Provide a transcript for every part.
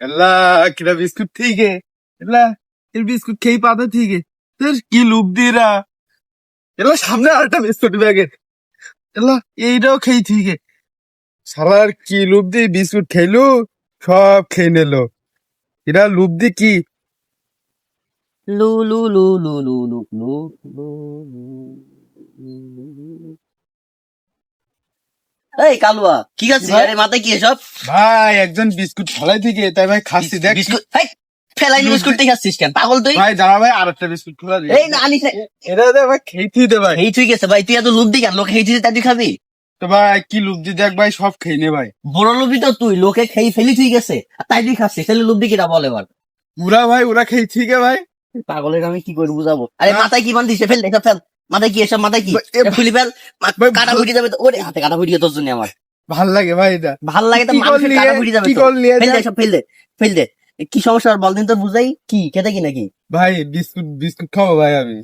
আল্লাহ কিনা বিস্কুট ঠিক আল্লাহ এর বিস্কুট খেয়ে পাতা ঠিক তোর কি লুক দিরা এলা সামনে আরেকটা বিস্কুট ব্যাগের এলা এইটাও খেয়ে ঠিকে সালার কি লুপ দিয়ে বিস্কুট খেলো সব খেয়ে নিলো এরা লুপ দিয়ে কি লু লু লু লু লু লু লু লু এই কালুয়া কি আছে আরে মাথায় কি এসব? ভাই একজন বিস্কুট ফেলাই থেকে তাই ভাই খাচ্ছি দেখ। বিস্কুট এই, ফেলাইনি বিস্কুট থেকে খাচ্ছিস কেন? পাগল তুই? ভাই দাঁড়া ভাই আরেকটা বিস্কুট খোলা দিয়ে এই না আনিস এটা দে ভাই খেয়ে দে ভাই। এই তুই গেছে ভাই তুই এত লোভ দি কেন লোকে খেয়েছিস তাই তুই খাবি? তো ভাই কি লুপ দিয়ে দেখ ভাই সব খেয়ে নে ভাই। বড় লোভি তো তুই লোকে খেয়ে ফেলি গেছে আর তাই তুই খাচ্ছিস তাহলে লোভ দি কিনা বল এবার। পুরা ভাই ওরা খেয়ে ঠিক ভাই। পাগলের আমি কি করে বুঝাবো? আরে না। মাথায় কি বান্ধিস ফেল দেখা ফেল। মাথায় কি এসব? মাথায় কি? খুলি ফেল। কাটা ফুটে যাবে ওরে হাতে কাটা ফুটে তোর জন্য আমার। ভালো লাগে ভাই এটা। ভালো লাগে তো মানুষের কাটা ফুটে যাবে কি? ফেল দে সব ফেল দে ফেল দে। কি সমস্যা? আর বলদিন তোর বুঝাই। কি? খেতে কি নাকি? ভাই বিস্কুট বিস্কুট খাব ভাই আমি।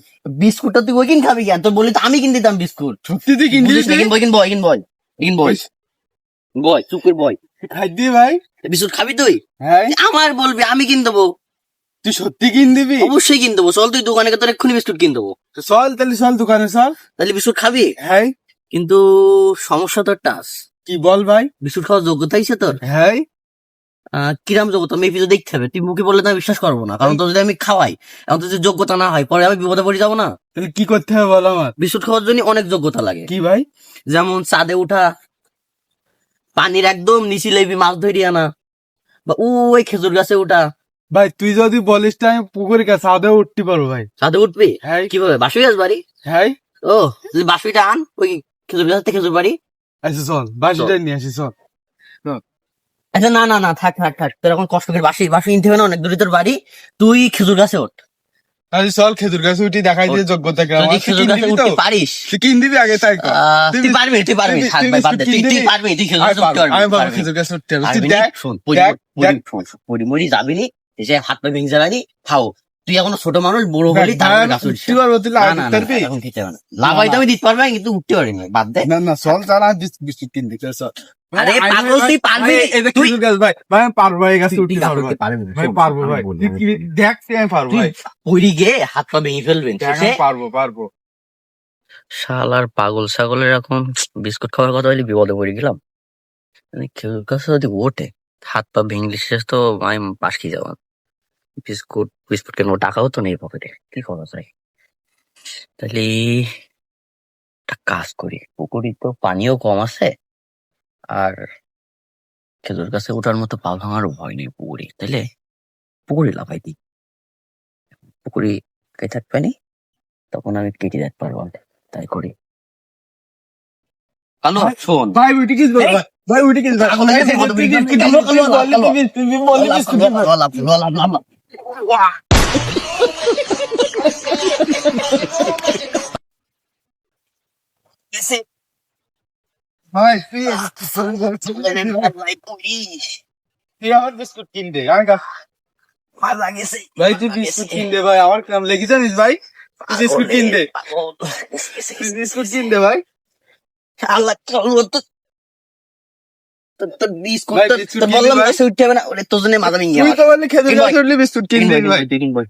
বিস্কুটটা তুই ওই কিন খাবি কেন? তোর বলি তো আমি কিন দিতাম বিস্কুট। সত্যি তুই বুঝিস না, কিন বয় কিন বয় বয় চুপ করে বয়। খাই দি ভাই। বিস্কুট খাবি তুই? হ্যাঁ। আমার বলবি আমি কিন দেবো। তুই সত্যি কিন দিবি? অবশ্যই কিন দেবো। চল তুই দোকানে গিয়ে তোর এক্ষুনি বিস্কুট কিন দেবো। চল তাহলে চল দোকানে চল। তাহলে বিস্কুট খাবি? হ্যাঁ কিন্তু সমস্যা তোর টাস কি বল ভাই? বিস্কুট খাওয়ার যোগ্যতা হিসেবে তোর? হ্যাঁ আহ, কিরাম যোগ্যতা? আমি ভিডিও দেখতে হবে। তুই মুখে বললে তো আমি বিশ্বাস করব না। কারণ তোর যদি আমি খাওয়াই এখন তো যদি যোগ্যতা না হয় পরে আমি বিপদে পড়ে যাব না। তাহলে কি করতে হবে বল আমার? বিস্কুট খাওয়ার জন্য অনেক যোগ্যতা লাগে। কি ভাই? যেমন চাঁদে উঠা পানির একদম নিচি লেবি মাছ ধরি আনা বা ওই খেজুর গাছে উঠা ভাই তুই যদি বলিস তো আমি পুকুরের কাছে আদৌ উঠতে পারব ভাই। চাঁদে উঠবি? হ্যাঁ। কীভাবে? বাসুই আস বাড়ি? হ্যাঁ। ও যদি বাসুইটা আন ওই খেজুর গাছ থেকে খেজুর বাড়ি? আচ্ছা চল বাসিটা নিয়ে আসি চল। আচ্ছা না না না থাক থাক থাক। তোর এখন কষ্ট করে বাসি বাসি হবে না অনেক দূরে তোর বাড়ি। তুই খেজুর গাছে ওঠ। আচ্ছা চল খেজুর গাছে উঠি দেখাই দিয়ে যোগ্যতা কেমন তুই খেজুর গাছে উঠতে পারিস। তুই কিন দিবি আগে তাই তুই তুই পারবি তুই পারবি। থাক ভাই বাদ দে তুই তুই পারবি তুই খেজুর গাছে উঠতে পারবি আমি পারব খেজুর গাছে উঠতে পারব। তুই দেখ, নি? শোন, পরি- পরি- দেখ। শোন, শোন, পরি মরি যাবি নি? এসে হাত পা ভেঙে যাবে খাও তুই এখনও ছোট মানুষ বড় হলি লাভাই তো আমি দিতে পারবে কিন্তু উঠতে পারিনি বাদ দে। না না চল তারা বিস্কুট কিন চল পাগল ছাগল এরকম ভাই হাত পা ভেঙে পারব পাগল এখন বিস্কুট খাওয়ার কথা বলি বিপদে পড়ে গেলাম। মানে গাছ যদি ওঠে হাত পা ভেঙলি শেষ তো আমি পাশ খেয়ে যাব। বিস্কুট বিস্কুট কেন টাকাও তো নেই পকেটে কি করা যায় তাহলে একটা কাজ করি পুকুরি তো পানিও কম আছে আর খেজুর গাছে ওঠার মতো পা ভাঙারও ভয় নেই পুকুরি তাহলে পুকুরি লাফাই দিই পুকুরি কে থাকবে নি তখন আমি কেটে যেতে পারব তাই করি কালো ভাই, শোন ভাই, উঠে গেছ, ভাই, উঠে গেছ, ভাই তুই তুই আমার বিস্কুট কিন দে আমি মারা গেছে ভাই তুই বিস্কুট কিন দে ভাই আমার কাম লেগে জানিস ভাই বিস্কুট কিন দে বিস্কুট কিন দে ভাই আল্লাহ কাল বিস্কুট বললাম না ওরে তোর জন্য মাথা ভেঙে তুই তো বললি খেতে কিন গাছ বিস্কুট কিন কিন দে বই, ভাই তুই কিন বই।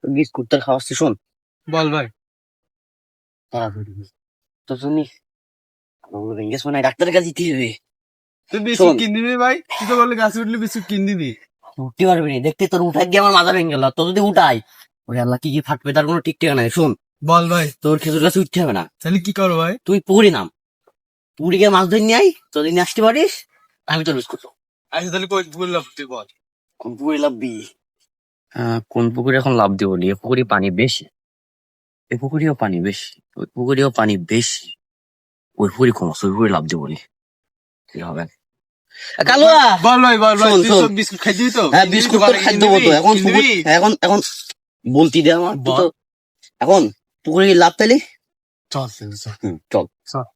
তোর বিস্কুট তোর খাওয়াচ্ছি শোন। বল ভাই। তোর জন্য ভেঙে শোনাই ডাক্তারের কাছে দিতে হবে। তুই বিস্কুট কিন দিবি ভাই? তুই তো বললি গাছে উঠলি বিস্কুট কিন দিবি উঠতে পারবি না। দেখতে তোর উঠাই গিয়ে আমার মাথা ভেঙে গেল। তোর যদি উঠাই ওরে আল্লাহ কি কি ফাটবে তার কোনো ঠিক ঠিকানা নাই। শোন বল ভাই। তোর খেজুর গাছে উঠতে হবে না। তাহলে কি করো ভাই? তুই পুকুরি নাম। পুকুরি গিয়ে মাছ ধরে নিয়ে আই তোর নিয়ে আসতে পারিস। আমি তোর বিস্কুট খাব। আচ্ছা তাহলে কই বললাম তুই বল। কোন পুকুরে লাভবি কোন পুকুরে এখন লাভ দিব এ পুকুরে পানি বেশি। এ পুকুরেও পানি বেশি। ওই পুকুরেও পানি বেশি। ওই পুকুরি কম আছে, ওই পুকুরে লাভ দিব কি হবে? কালুয়া! বল ভাই বল ভাই তুই শোন। বিস্কুট খাই দিবি তো? হ্যাঁ বিস্কুট তো তো? এখন পুকুর এখন এখন বলতি দে আমার। তুই এখন পুকুরে লাভ পেলি চল চল, চল।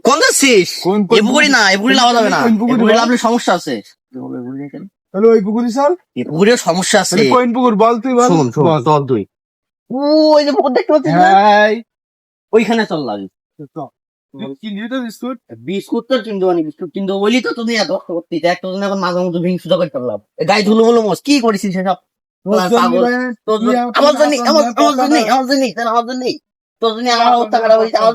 কোন যাচ্ছিস কোন এ পুকুরে না এ পুকুরে লাভ যাবে না। কোন এ পুকুরে পুকুরে লাভলে সমস্যা আছে। তাহলে ওই পুকুরি চল। এ পুকুরেও সমস্যা আছে। কোন পুকুর বল তুই বল। শোন শোন বল। চল তুই ওই যে পুকুর দেখতে পাচ্ছিস না? ওইখানে চল লাগি বিস্কুট? বিস্কুট তো কিনতে পারি বিস্কুট কিনতে বলি তো তুমি এত কষ্ট করতে। একটা জন্য এখন মাঝে মধ্যে সুদা করে ফেললাম। গায়ে ধুলো বলো মোস কি করেছিস সেসব পাগল। তোর জন্য- আমার জন্য আমার আমার জন্য আমার জন্য আমার জন্য তোর জন্য আমার অবস্থা খারাপ হয়েছে আমার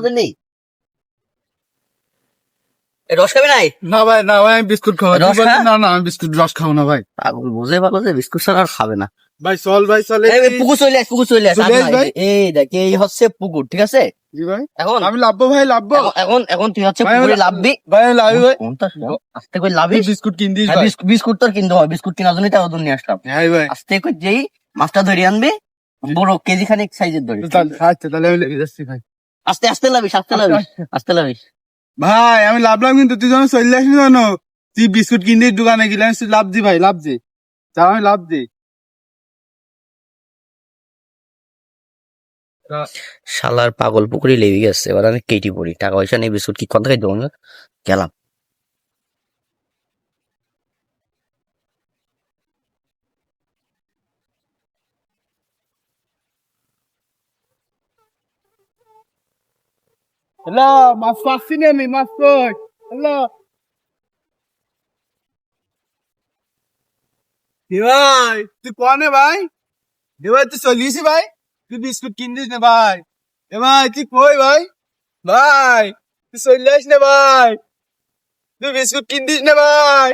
রস খাবি নাই? না ভাই না ভাই আমি বিস্কুট খাব? না। না আমি বিস্কুট রস খাব না ভাই। পাগল বোঝে পাগল যে বিস্কুট ছাড়া আর খাবে না। ভাই চল ভাই চল পুকুর চলে আস পুকুর চলে আস এই দেখ এই হচ্ছে পুকুর ঠিক আছে? জি ভাই। এখন? আমি লাভবো ভাই লাভবো। এখন- এখন তুই হচ্ছে পুকুরে লাভ- লাভবি। ভাই আমি লাভি ভাই। আস্তে করে লাভি তুই বিস্কুট কিন দিস হ্যাঁ, বিস্কুট- তোর কিনতে হবে বিস্কুট কেনার জন্যই তো ওদের নিয়ে আসলাম। হ্যাঁ ভাই। আস্তে করে যেই মাছটা ধরে আনবি বড় কেজি খানিক সাইজের ধরে তাহলে আচ্ছা তাহলে আমি লেগে যাচ্ছি ভাই। আস্তে আস্তে লাভিস আস্তে লাভিস আস্তে লাভিস। ভাই, আমি লাভলাম কিন্তু, তুই জানো চলে আসিস জানো? তুই বিস্কুট কিনতে দোকানে গেলে আমি লাভ দি ভাই, লাভ দি। যা আমি লাভ দি। শালার পাগল পুকুরি লেগে গেছে, এবার আমি কেটি পড়ি। টাকা পয়সা নেই বিস্কুট কি কোন থেকে দেবো? গেলাম। হ্যালো মাছ পাচ্ছি না আমি মাছ কই হ্যালো ভাই তুই কনে ভাই? ভাই তুই চলিয়েছি ভাই? তুই বিস্কুট কিন দিস না ভাই? এ ভাই, তুই কই ভাই? ভাই, তুই চলে আস না ভাই? তুই বিস্কুট কিন দিস না ভাই?